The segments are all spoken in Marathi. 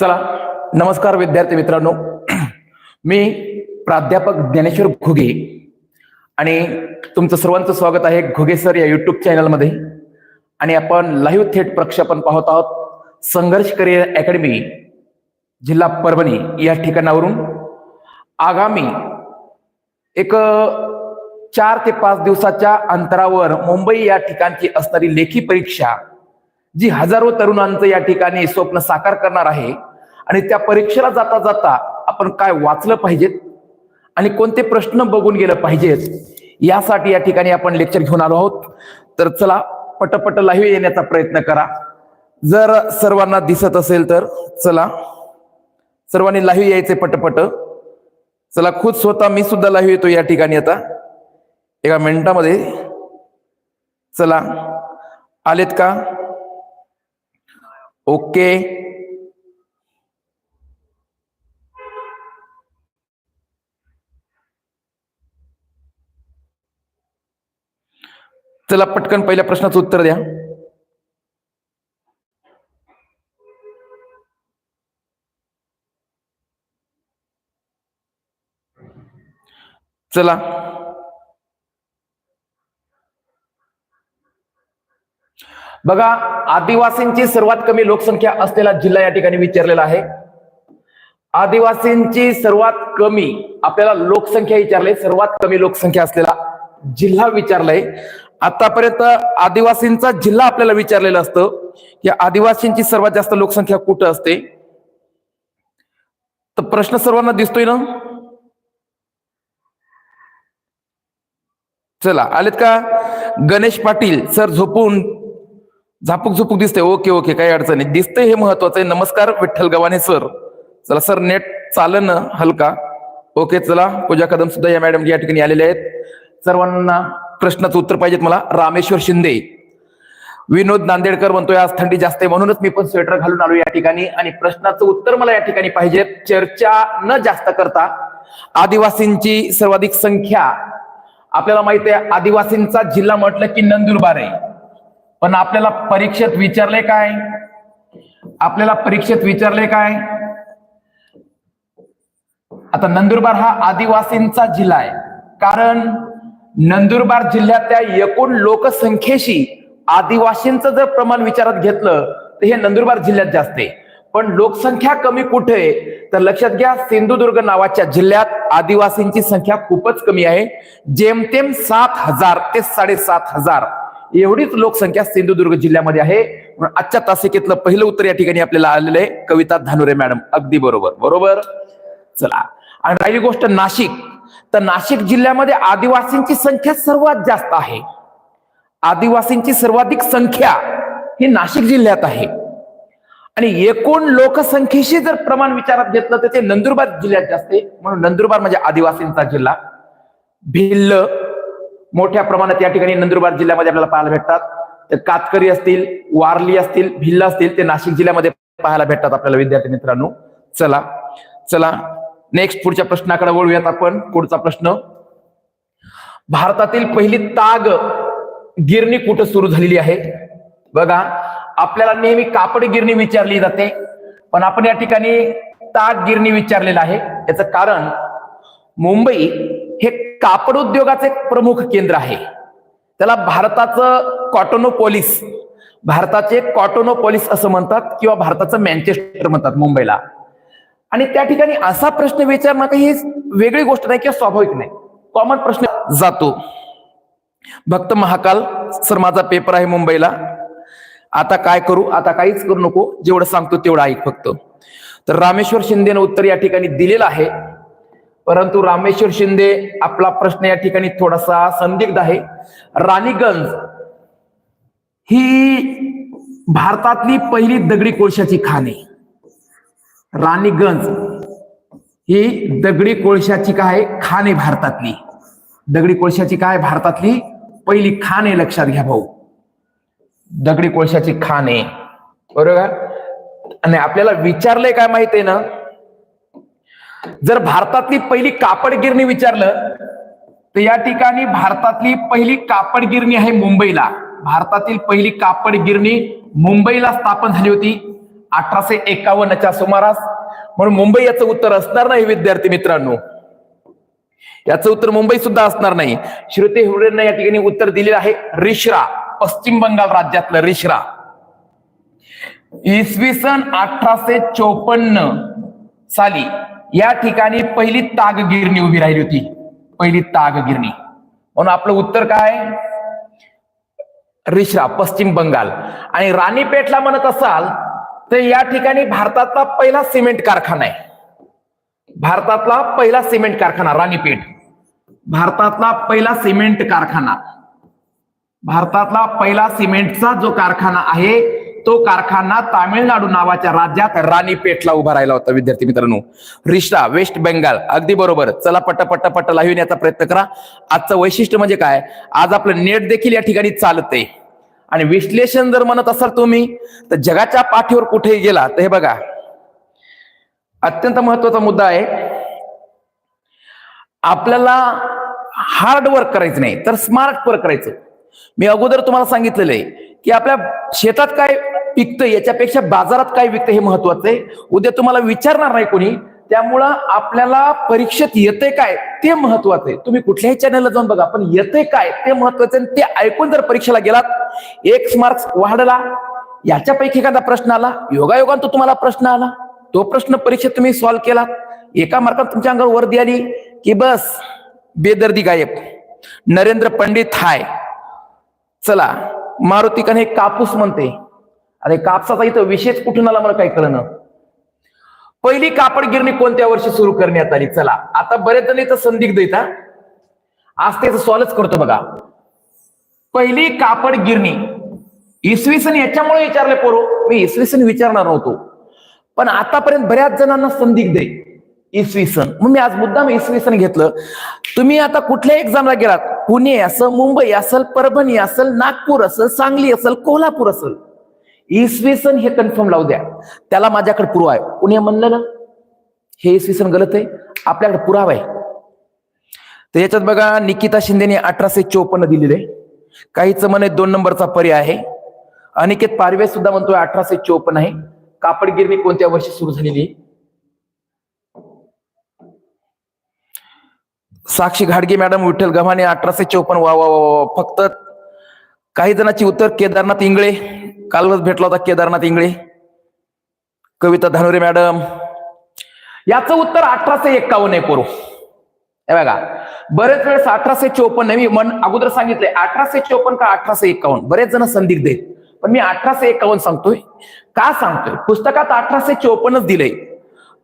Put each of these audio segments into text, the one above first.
चला नमस्कार विद्यार्थी मित्रांनो. मी प्राध्यापक ज्ञानेश्वर घुगे आणि तुमचं सर्वांचं स्वागत आहे घुगे सर या युट्यूब चॅनलमध्ये आणि आपण लाईव्ह थेट प्रक्षेपण पाहत आहोत. संघर्ष करिअर अकॅडमी जिल्हा परभणी या ठिकाणावरून. आगामी एक चार ते पाच दिवसाच्या अंतरावर मुंबई या ठिकाणची असणारी लेखी परीक्षा जी हजारो तरुणांचं या ठिकाणी स्वप्न साकार करणार आहे आणि त्या परीक्षेला जाता जाता आपण काय वाचलं पाहिजेत आणि कोणते प्रश्न बघून गेलं पाहिजेत यासाठी या ठिकाणी आपण लेक्चर घेऊन आलो आहोत. तर चला पटपट लाईव्ह येण्याचा प्रयत्न करा. जर सर्वांना दिसत असेल तर चला. सर्वांनी लाईव्ह यायचे पटपट. चला खुद स्वतः मी सुद्धा लाईव्ह येतो या ठिकाणी आता. एका मिनिटामध्ये. चला. आलेत का? ओके. चला पटकन पहिल्या प्रश्नाचं उत्तर द्या. चला. बघा आदिवासींची सर्वात कमी लोकसंख्या असलेला जिल्हा या ठिकाणी विचारलेला आहे. आदिवासींची सर्वात कमी आपल्याला लोकसंख्या विचारले सर्वात कमी लोकसंख्या असलेला जिल्हा विचारलाय. आतापर्यंत आदिवासींचा जिल्हा आपल्याला विचारलेला असतो की आदिवासींची सर्वात जास्त लोकसंख्या कुठं असते? तर प्रश्न सर्वांना दिसतोय ना? चला आलेत का? गणेश पाटील सर झोपून झापूक झुपूक दिसते. ओके ओके काही अडचण नाही. दिसतंय हे महत्वाचं आहे. नमस्कार विठ्ठल गव्हाणे सर. चला सर नेट चालन ना हलका. ओके चला पूजा कदम सुद्धा या मॅडम या ठिकाणी आलेले आहेत. सर्वांना प्रश्नाचं उत्तर पाहिजेत मला. रामेश्वर शिंदे. विनोद नांदेडकर म्हणतोय आज थंडी जास्त आहे. म्हणूनच मी पण स्वेटर घालून आलो या ठिकाणी. आणि प्रश्नाचं उत्तर मला या ठिकाणी पाहिजेत. चर्चा न जास्त करता आदिवासींची सर्वाधिक संख्या. आपल्याला माहिती आहे आदिवासींचा जिल्हा म्हटलं की नंदुरबार आहे. पण आपल्याला परीक्षेत विचारले काय? आपल्याला परीक्षेत विचारले काय? आता नंदुरबार हा आदिवासींचा जिल्हा आहे. कारण नंदुरबार जिल्ह्यातल्या एकूण लोकसंख्येशी आदिवासींचं जर प्रमाण विचारात घेतलं तर हे नंदुरबार जिल्ह्यात जास्त आहे. पण लोकसंख्या कमी कुठे तर लक्षात घ्या सिंधुदुर्ग नावाच्या जिल्ह्यात आदिवासींची संख्या खूपच कमी आहे. जेमतेम सात हजार ते साडेसात हजार एवढीच लोकसंख्या सिंधुदुर्ग जिल्ह्यामध्ये आहे. आजच्या तासिकेतलं पहिलं उत्तर या ठिकाणी आपल्याला आलेलं आहे. कविता धानुरे मॅडम अगदी बरोबर. बरोबर? चला. आणि राहिली गोष्ट नाशिक. तर नाशिक जिल्ह्यामध्ये आदिवासींची संख्या सर्वात जास्त आहे. आदिवासींची सर्वाधिक संख्या ही नाशिक जिल्ह्यात आहे. आणि एकूण लोकसंख्येशी जर प्रमाण विचारात घेतलं तर ते नंदुरबार जिल्ह्यात जास्त आहे. म्हणून नंदुरबार म्हणजे आदिवासींचा जिल्हा. भिल्ल मोठ्या प्रमाणात या ठिकाणी नंदुरबार जिल्ह्यामध्ये आपल्याला पाहायला भेटतात. तर कातकरी असतील वारली असतील भिल्ल असतील ते नाशिक जिल्ह्यामध्ये पाहायला भेटतात आपल्याला विद्यार्थी मित्रांनो. चला चला नेक्स्ट पुढच्या प्रश्नाकडे वळूयात आपण. पुढचा प्रश्न. भारतातील पहिली ताग गिरणी कुठं सुरू झालेली आहे? बघा आपल्याला नेहमी कापड गिरणी विचारली जाते पण आपण या ठिकाणी ताग गिरणी विचारलेलं आहे. याचं कारण मुंबई कापड उद्योगाचे एक प्रमुख केंद्र आहे. त्याला भारताचं कॉटोनोपोलिस भारताचे कॉटोनोपोलिस असं म्हणतात किंवा भारताचं मँचेस्टर म्हणतात मुंबईला. आणि त्या ठिकाणी असा प्रश्न विचारणं काही वेगळी गोष्ट नाही किंवा स्वाभाविक नाही. कॉमन प्रश्न जातो. भक्त महाकाल सर माझा पेपर आहे मुंबईला. आता काय करू? आता काहीच करू नको. जेवढं सांगतो तेवढं ऐक फक्त. तर रामेश्वर शिंदेनं उत्तर या ठिकाणी दिलेलं आहे. परंतु रामेश्वर शिंदे आपला प्रश्न या ठिकाणी थोडासा संदिग्ध आहे. राणीगंज ही भारतातली पहिली दगडी कोळशाची खाण. आहे राणीगंज ही दगडी कोळशाची काय? खाण आहे भारतातली. दगडी कोळशाची काय? भारतातली पहिली खाण आहे लक्षात घ्या भाऊ. दगडी कोळशाची खाण. आहे बरोबर? आणि आपल्याला विचारलंय काय माहीत आहे ना? जर भारतातली पहिली कापड गिरणी विचारलं तर या ठिकाणी भारतातली पहिली कापड गिरणी आहे मुंबईला. भारतातील पहिली कापड गिरणी मुंबईला स्थापन झाली होती अठराशे एकावन्नच्या सुमारास. म्हणून मुंबई याचं उत्तर असणार नाही विद्यार्थी मित्रांनो. याचं उत्तर मुंबई सुद्धा असणार नाही. श्रुती हुरेंना या ठिकाणी उत्तर दिलेलं आहे रिश्रा पश्चिम बंगाल राज्यातलं रिश्रा. इसवी सन अठराशे चोपन्न साली या ठिकाणी पहिली ताग गिरणी उभी राहिली होती. पहिली ताग गिरणी म्हणून आपलं उत्तर काय? रिश्रा पश्चिम बंगाल. आणि राणीपेठला म्हणत असाल तर या ठिकाणी भारतातला पहिला सिमेंट कारखाना आहे. भारतातला पहिला सिमेंट कारखाना राणीपेठ. भारतातला पहिला सिमेंट कारखाना. भारतातला पहिला सिमेंटचा जो कारखाना आहे तो कारखाना तामिळनाडू नावाच्या राज्यात राणीपेठला उभा राहिला होता विद्यार्थी मित्रांनो. रिश्ता वेस्ट बेंगाल अगदी बरोबर. चला पट पट पट लावून याचा प्रयत्न करा. आजचं वैशिष्ट्य म्हणजे काय? आज आपलं नेट देखील या ठिकाणी चालते आणि विश्लेषण जर म्हणत असाल तुम्ही तर जगाच्या पाठीवर कुठेही गेला तर हे बघा. अत्यंत महत्त्वाचा मुद्दा आहे. आपल्याला हार्ड वर्क करायचं नाही तर स्मार्ट वर्क करायचं. मी अगोदर तुम्हाला सांगितलेलं आहे की आपल्या शेतात काय पिकतं याच्यापेक्षा बाजारात काय विकतं हे महत्वाचं आहे. उद्या तुम्हाला विचारणार नाही कोणी. त्यामुळं आपल्याला परीक्षेत येते काय ते महत्वाचं आहे. तुम्ही कुठल्याही चॅनलला जाऊन बघा पण येते काय ते महत्वाचं आहे आणि ते ऐकून जर परीक्षेला गेलात एक मार्क्स वाढला याच्यापैकी एखादा प्रश्न आला योगायोगान तो तुम्हाला प्रश्न आला तो प्रश्न परीक्षेत तुम्ही सॉल्व्ह केला एका मार्कात तुमच्या अंगावर वर्दी आली की बस बेदर्दी गायब. नरेंद्र पंडित हाय. चला मारुतीकन हे कापूस म्हणते अरे कापसाचा इथं विशेष कुठून आला मला काही कळणं पहिली कापड गिरणी कोणत्या वर्षी सुरू करण्यात आली? चला आता बरेच जण इथं संदिग्ध येतात आज त्याचं सॉल्वच करतो बघा. पहिली कापड गिरणी इसवी सन याच्यामुळे विचारले पोरो. मी इसवी सन विचारणार नव्हतो. पण आतापर्यंत बऱ्याच जणांना संदिग्ध आहे इसवी सन. मग मी आज मुद्दाम इसवी सन घेतलं. तुम्ही आता कुठल्या एक्झामला गेलात? पुणे असेल मुंबई असेल परभणी असेल नागपूर असेल सांगली असेल कोल्हापूर असेल. इसवी सन हे कन्फर्म लावू द्या. त्याला माझ्याकडे पुरावा आहे. कुणी म्हणलं ना? हे इसवी सन गलत आहे. आपल्याकडे पुरावा आहे. तर याच्यात बघा निकिता शिंदेने अठराशे चोपन्न दिलेले काहीच म्हणे दोन नंबरचा पर्याय आहे. अनिकेत पारवे सुद्धा म्हणतोय अठराशे चोपन्न आहे. कापड गिरणी कोणत्या वर्षी सुरू झालेली आहे? साक्षी घाडगे मॅडम विठ्ठल गव्हाणे अठराशे चोपन्न वा वा वा वा. फक्त काही जणांची उत्तर केदारनाथ इंगळे. कालच भेटला होता केदारनाथ इंगळे. कविता धानोरे मॅडम. याचं उत्तर अठराशे एक्कावन्न आहे पोरू हे बघा बरेच वेळेस अठराशे चोपन्न मी मन अगोदर सांगितलंय अठराशे चोपन्न का अठराशे एक्कावन्न? बरेच जण संदिग्ध आहेत. पण मी अठराशे एक्कावन्न सांगतोय. का सांगतोय? पुस्तकात अठराशे चोपन्नच दिलंय.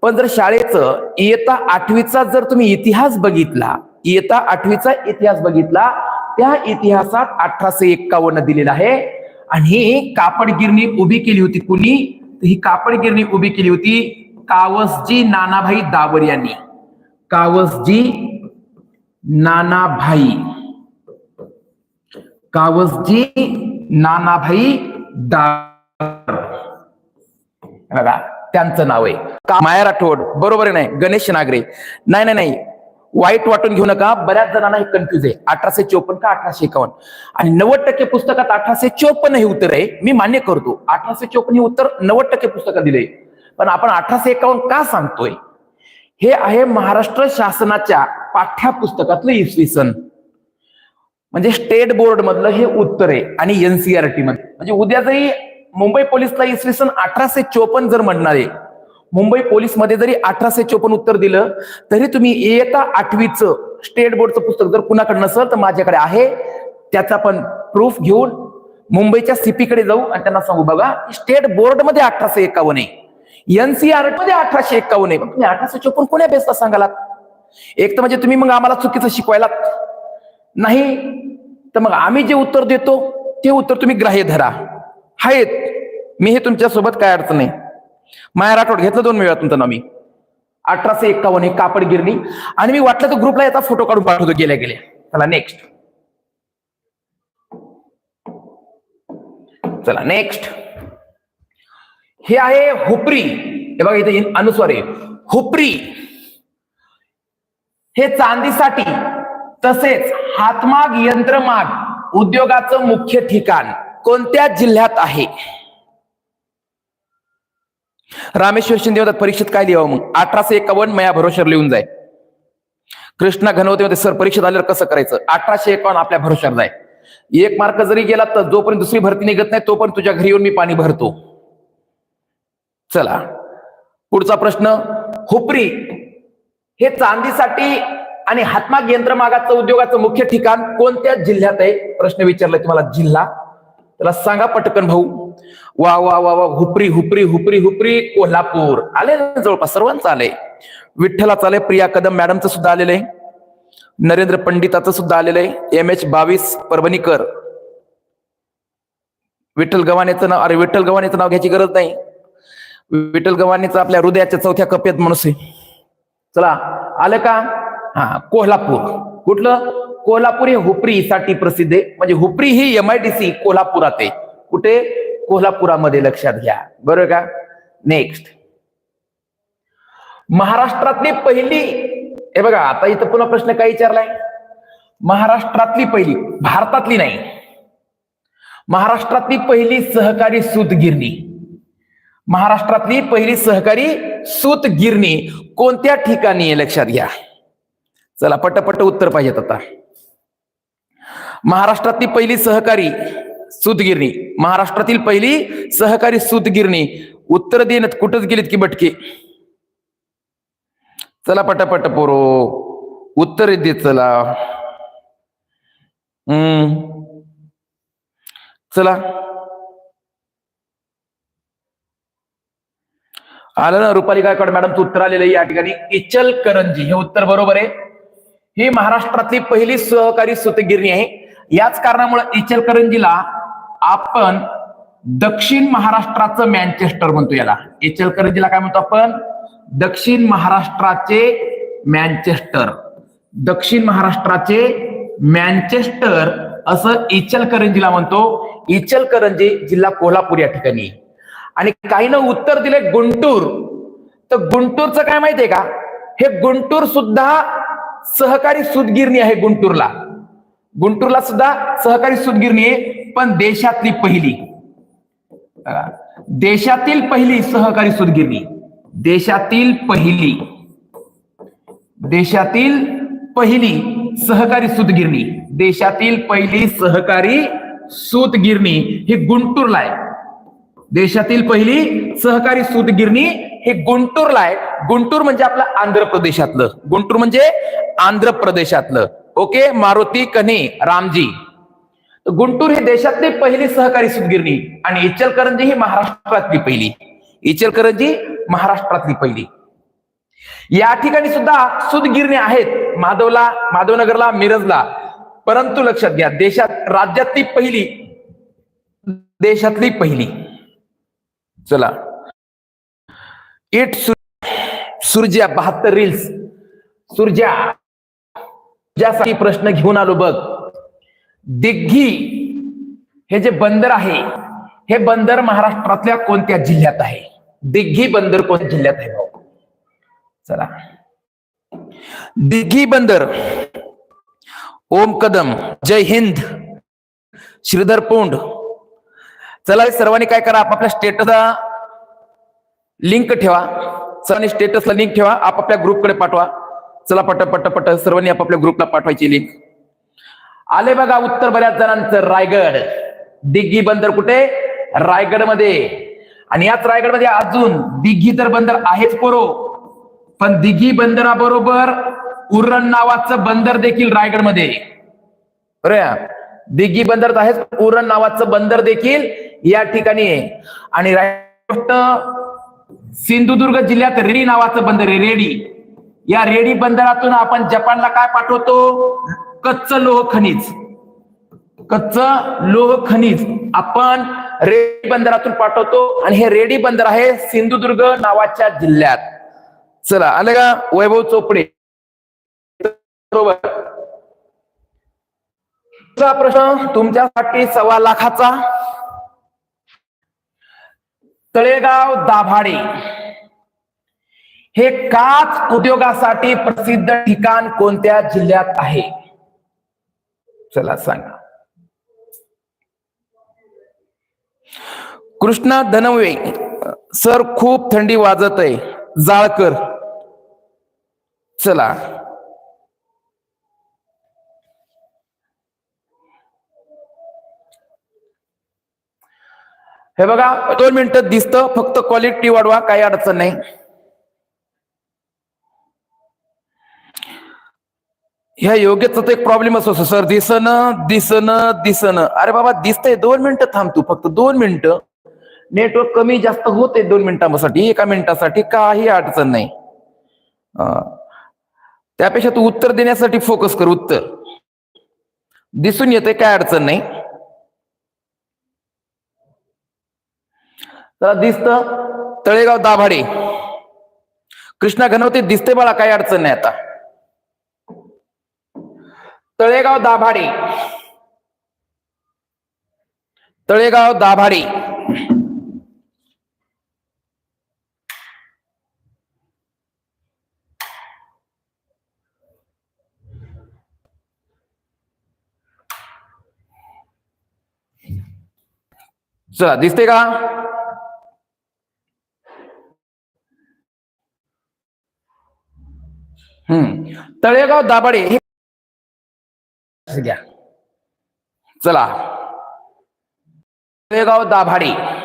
पण जर शाळेचं इयत्ता आठवीचा जर तुम्ही इतिहास बघितला इयत्ता आठवीचा इतिहास बघितला त्या इतिहासात अठराशे एक्कावन्न दिलेला आहे. आणि ही कापड गिरणी उभी केली होती कुणी? ही कापड गिरणी उभी केली होती कावसजी नानाभाई दावर यांनी. कावसजी नानाभाई. कावसजी नानाभाई दावर. बघा त्यांचं नाव आहे. माया राठोड बरोबर आहे नाही? गणेश नागरे. नाही नाही नाही. वाईट वाटून घेऊ नका. बऱ्याच जणांना हे कन्फ्युज आहे. अठराशे चोपन्न का अठराशे एकावन्न? आणि नव्वद टक्के पुस्तकात अठराशे चोपन्न हे उत्तर आहे. मी मान्य करतो. अठराशे चोपन्न हे उत्तर नव्वद टक्के पुस्तकात दिले पण आपण अठराशे एकावन्न का सांगतोय? हे आहे महाराष्ट्र शासनाच्या पाठ्यपुस्तकातलं इसवी सन म्हणजे स्टेट बोर्ड मधलं हे उत्तर आहे. आणि एनसीआरटी मध्ये. म्हणजे उद्या जरी मुंबई पोलीसला इसवी सन अठराशे चोपन्न जर म्हणणार आहे मुंबई पोलीसमध्ये जरी अठराशे चोपन्न उत्तर दिलं तरी तुम्ही इयत्ता आठवीचं स्टेट बोर्डचं पुस्तक जर कुणाकडे नसेल तर माझ्याकडे आहे. त्याचा पण प्रूफ घेऊन मुंबईच्या सीपीकडे जाऊ आणि त्यांना सांगू बघा स्टेट बोर्डमध्ये अठराशे एकावन्न आहे. एनसीआरमध्ये अठराशे एकावन्न आहे. मग तुम्ही अठराशे चोपन्न कोण्या बेसला सांगालात? एक तर म्हणजे तुम्ही मग आम्हाला चुकीचं शिकवायला नाही तर मग आम्ही जे उत्तर देतो ते उत्तर तुम्ही ग्राह्य धरा. आहेत मी हे तुमच्यासोबत काय अडचण नाही. माया राठोड घेतलं दोन वेळा तुमचं नाव मी. अठराशे एक्कावन्न हे कापड गिरणी. आणि मी वाटलं तर ग्रुपला याचा फोटो काढून पाठवतो गेल्या गेल्या. चला नेक्स्ट चला नेक्स्ट हे आहे हुपरी. हे बघा इथे अनुस्वार हुपरी. हे चांदीसाठी तसेच हातमाग यंत्रमाग उद्योगाचं मुख्य ठिकाण कोणत्या जिल्ह्यात आहे? रामेश्वर शिंदे म्हणतात परीक्षेत काय लिहावं मग? अठराशे एकावन्न मया भरोश्यावर लिहून जाय. कृष्णा घनवते मध्ये सर परीक्षेत आल्यावर कसं करायचं? अठराशे एकावन्न आपल्या भरोश्यावर जाय. एक मार्क जरी गेला तर जोपर्यंत दुसरी भरती निघत नाही तोपर्यंत तुझ्या घरी येऊन मी पाणी भरतो. चला. पुढचा प्रश्न. हुपरी हे चांदीसाठी आणि हातमाग यंत्रमागाचं उद्योगाचं मुख्य ठिकाण कोणत्या जिल्ह्यात आहे? प्रश्न विचारला तुम्हाला जिल्हा. त्याला सांगा पटकन भाऊ. वा वा वा वा हुपरी हुपरी हुपरी हुपरी कोल्हापूर. आले जवळपास सर्वांचं आलंय. विठ्ठलाचं आलंय प्रिया कदम मॅडमचं सुद्धा आलेलं आहे नरेंद्र पंडिताचं सुद्धा आलेलं आहे एम एच बावीस परभणीकर. विठ्ठल गव्हाणेचं नाव अरे विठ्ठल गव्हाणेचं नाव घ्यायची गरज नाही. विठ्ठल गव्हाणेचं आपल्या हृदयाच्या चौथ्या कप्यात माणूस आहे. चला आलं का? हा कोल्हापूर. कुठलं? कोल्हापूर हे हुपरीसाठी प्रसिद्ध आहे. म्हणजे हुपरी ही एम आय टी सी कोल्हापुरात आहे. कुठे? कोल्हापुरामध्ये लक्षात घ्या. बरोबर का? नेक्स्ट महाराष्ट्रातली पहिली हे बघा आता इथं पुन्हा प्रश्न काय विचारलाय? महाराष्ट्रातली पहिली भारतातली नाही. महाराष्ट्रातली पहिली सहकारी सूतगिरणी. महाराष्ट्रातली पहिली सहकारी सूतगिरणी कोणत्या ठिकाणी आहे? लक्षात घ्या. चला पटपट उत्तर पाहिजेत आता. महाराष्ट्रातली पहिली सहकारी सूतगिरणी महाराष्ट्रातील पहिली सहकारी सूतगिरणी. उत्तर देण्यात कुठंच गेलीत की बटके? चला पटापट पोरो. उत्तर दे चला. हम्म. चला. आलं ना रुपाली गायकवाड मॅडमचं उत्तर आलेलं या ठिकाणी. इचलकरंजी हे उत्तर बरोबर आहे. ही महाराष्ट्रातली पहिली सहकारी सूतगिरणी आहे. याच कारणामुळे इचलकरंजीला आपण दक्षिण महाराष्ट्राचं मँचेस्टर म्हणतो याला. इचलकरंजीला काय म्हणतो आपण? दक्षिण महाराष्ट्राचे मँचेस्टर दक्षिण महाराष्ट्राचे मँचेस्टर असं इचलकरंजीला म्हणतो. इचलकरंजी जिल्हा कोल्हापूर या ठिकाणी. आणि काहीनं उत्तर दिले गुंटूर. तर गुंटूरचं काय माहितीये का? हे गुंटूर सुद्धा सहकारी सूतगिरणी आहे गुंटूरला. गुंटूरला सुद्धा सहकारी सूतगिरणी आहे पण देशातली पहिली. देशातील पहिली सहकारी सूतगिरणी देशातील पहिली. देशातील पहिली सहकारी सूतगिरणी देशातील पहिली सहकारी सूतगिरणी ही गुंटूरला आहे. देशातील पहिली सहकारी सूतगिरणी हे गुंटूरला आहे. गुंटूर म्हणजे आपलं आंध्र प्रदेशातलं. गुंटूर म्हणजे आंध्र प्रदेशातलं. ओके मारुती कन्हे रामजी. गुंटूर ही देशातली पहिली सहकारी सुतगिरणी आणि इचलकरंजी ही महाराष्ट्रातली पहिली. इचलकरंजी महाराष्ट्रातली पहिली. या ठिकाणी सुद्धा सुतगिरणी आहेत माधवला माधवनगरला मिरजला. परंतु लक्षात घ्या देशात राज्यातली पहिली देशातली पहिली. चला. इट सुरज्या बहात्तर रील्स सुरज्या. ज्यासाठी प्रश्न घेऊन आलो बघ. दिग्घी हे जे बंदर आहे हे बंदर महाराष्ट्रातल्या कोणत्या जिल्ह्यात आहे? दिग्घी बंदर कोणत्या जिल्ह्यात आहे भाऊ? चला. दिग्घी बंदर ओम कदम जय हिंद श्रीधर पोंड. चला सर्वांनी काय करा आपापल्या स्टेटसला लिंक ठेवा. सर्वांनी स्टेटसला लिंक ठेवा आपापल्या ग्रुपकडे पाठवा. चला पट पट पट सर्वांनी आपापल्या ग्रुपला पाठवायची लिंक आले बघा उत्तर बऱ्याच जणांचं रायगड. दिग्गी बंदर कुठे? रायगडमध्ये आणि याच रायगडमध्ये अजून दिग्गी तर बंदर आहेच पोरो. पण दिघी बंदराबरोबर उरण नावाचं बंदर देखील रायगडमध्ये दिग्गी दिघी बंदर आहेच उरण नावाचं बंदर देखील या ठिकाणी आहे. आणि रायगड सिंधुदुर्ग जिल्ह्यात रेडी नावाचं बंदर आहे रेडी. या रेडी बंदरातून आपण जपानला काय पाठवतो? कच्च लोह खनिज. कच्च लोह खनिज आपण रेडी बंदरातून पाठवतो आणि हे रेडी बंदर आहे सिंधुदुर्ग नावाच्या जिल्ह्यात. चला आले का वैभव चोपडे. बरोबर. दुसरा प्रश्न तुमच्यासाठी सव्वा लाखाचा. तळेगाव दाभाडे. हे काच उद्योगासाठी प्रसिद्ध ठिकाण कोणत्या जिल्ह्यात आहे? चला सांगा. कृष्णा धनवे सर खूप थंडी वाजत आहे जाळकर. चला. हे बघा दोन मिनिटं दिसतं फक्त क्वालिटी वाढवा काही अडचण नाही. ह्या योग्यच तर एक प्रॉब्लेम असतो सर दिसन दिसन दिसन अरे बाबा दिसतंय. दोन मिनिटं थांब तू फक्त. दोन मिनिटं. नेटवर्क कमी जास्त होते दोन मिनिटांसाठी. एका मिनिटासाठी काही अडचण नाही. त्यापेक्षा तू उत्तर देण्यासाठी फोकस कर उत्तर. दिसून येते काय अडचण नाही. तर दिसत. तळेगाव दाभाडे. कृष्णा घनवते दिसते बाळा काही अडचण नाही आता. तळेगाव दाभाडे. तळेगाव दाभाडे. चला दिसते का? हम्म. तळेगाव दाभाडे हे घ्या. चला. तळेगाव दाभाडे.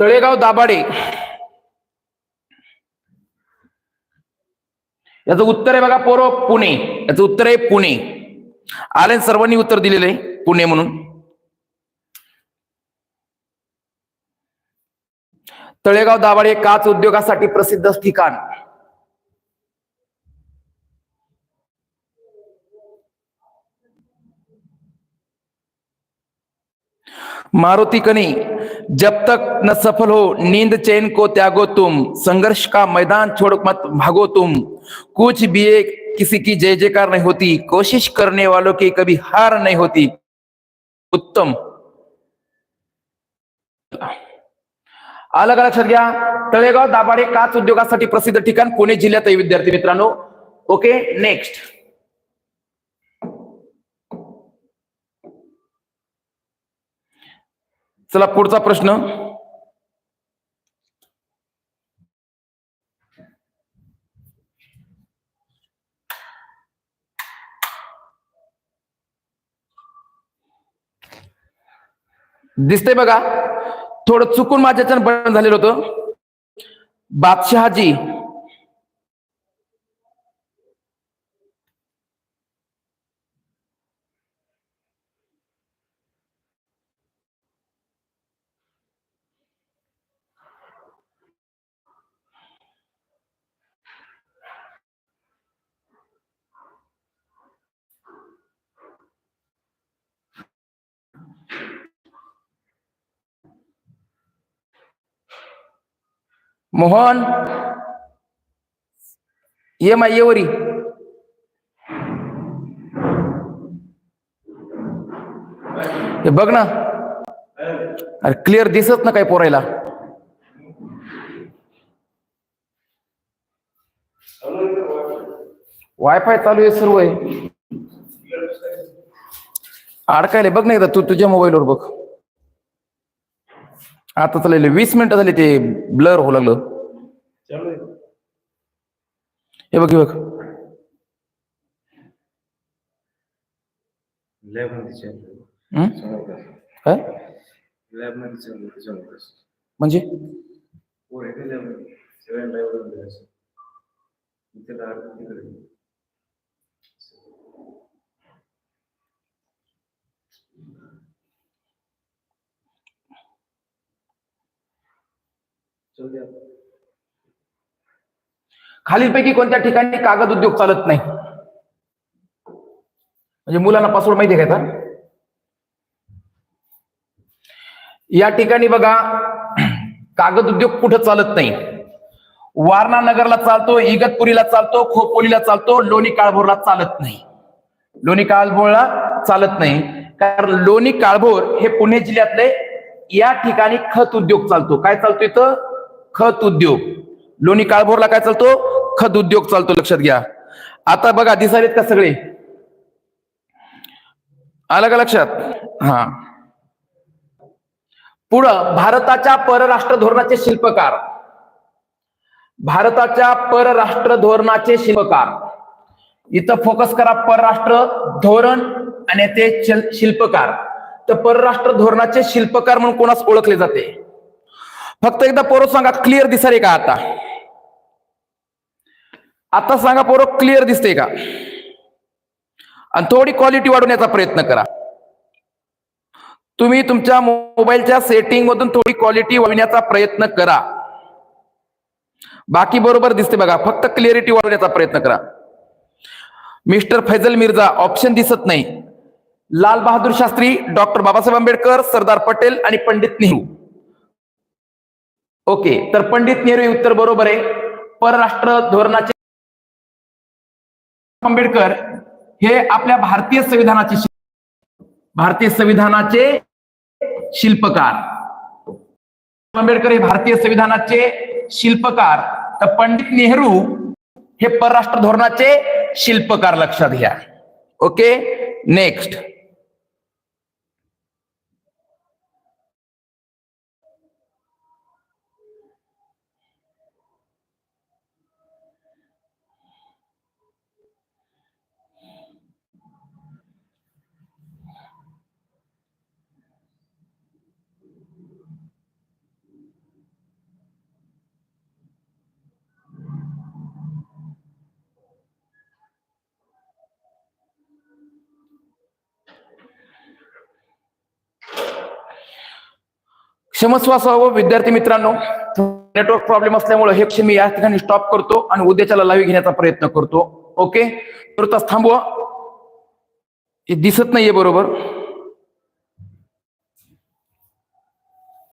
तळेगाव दाभाडे. याचं उत्तर आहे बघा पोरो पुणे. याचं उत्तर आहे पुणे. आले सर्वांनी उत्तर दिलेलं आहे पुणे म्हणून. तळेगाव दाभाडे काच उद्योगासाठी प्रसिद्ध ठिकाण. मारुति कनी जब तक न सफल हो नींद चैन को त्यागो तुम संघर्ष का मैदान छोड़ मत भागो तुम। कुछ भी एक किसी की जय जयकार नहीं होती कोशिश करने वालों की कभी हार नहीं होती। उत्तम। अलग अलग लक्षात घ्या। तळेगाव दाभाडे काच उद्योगासाठी प्रसिद्ध ठिकाण पुणे जिल्ह्यात आहे विद्यार्थी मित्रांनो. ओके नेक्स्ट चला पुढचा प्रश्न. दिसते बघा थोडं चुकून माझ्याच्यानं बंद झालेलं होतं. बादशहाजी मोहन. ये माय ये हे बघ ना. अरे क्लिअर दिसत ना काय पोरायला. वायफाय चालू आहे सर्व आहे. अडकायला बघ नाही एकदा तू तुझ्या मोबाईलवर बघ. आता चालले वीस मिनिटं झाली ते ब्लर होऊ लागलं. हे बघ हे बघ? काय? म्हणजे पोर आहे लॅबमध्ये सगळ्यांना एवढं द्यायचं इथे लाड तिकडे चल द्या खालीलपैकी कोणत्या ठिकाणी कागद उद्योग चालत नाही? म्हणजे मुलांना पासवर्ड माहिती आहे का या ठिकाणी बघा कागद उद्योग कुठं चालत नाही? वारणा नगरला चालतो इगतपुरीला चालतो खोपोलीला चालतो लोणी काळभोरला चालत नाही. लोणी काळभोरला चालत नाही. कारण लोणी काळभोर हे पुणे जिल्ह्यातले या ठिकाणी खत उद्योग चालतो. काय चालतो इथं? खत उद्योग. लोणी काळभोरला काय चालतो? खत उद्योग चालतो लक्षात घ्या. आता बघा दिसालेत का सगळे? आलं का लक्षात? हा. पुढं भारताच्या परराष्ट्र धोरणाचे शिल्पकार. भारताच्या परराष्ट्र धोरणाचे शिल्पकार. इथं फोकस करा परराष्ट्र धोरण आणि ते शिल्पकार. तर परराष्ट्र धोरणाचे शिल्पकार म्हणून कोणास ओळखले जाते? फक्त एकदा पोरं सांगा क्लिअर दिसाय का आता? आता सांगा पोरं क्लिअर दिसते का? आणि थोडी क्वालिटी वाढवण्याचा प्रयत्न करा. तुम्ही तुमच्या मोबाईलच्या सेटिंग मधून थोडी क्वालिटी वाढवण्याचा प्रयत्न करा. बाकी बरोबर दिसते बघा फक्त क्लिअरिटी वाढवण्याचा प्रयत्न करा. मिस्टर फैजल मिर्झा ऑप्शन दिसत नाही. लाल बहादूर शास्त्री डॉक्टर बाबासाहेब आंबेडकर सरदार पटेल आणि पंडित नेहरू. ओके तर पंडित नेहरू हे उत्तर बरोबर आहे. परराष्ट्र धोरणाचे आंबेडकर हे आपल्या भारतीय संविधानाचे भारतीय संविधानाचे शिल्पकार. आंबेडकर हे भारतीय संविधानाचे शिल्पकार. तर पंडित नेहरू हे परराष्ट्र धोरणाचे शिल्पकार लक्षात घ्या. ओके नेक्स्ट क्षमस्व असावं विद्यार्थी मित्रांनो नेटवर्क प्रॉब्लेम असल्यामुळे हे क्षमी या ठिकाणी स्टॉप करतो आणि उद्याच्याला लावी घेण्याचा प्रयत्न करतो. ओके तर तास थांबवा. हे दिसत नाहीये बरोबर.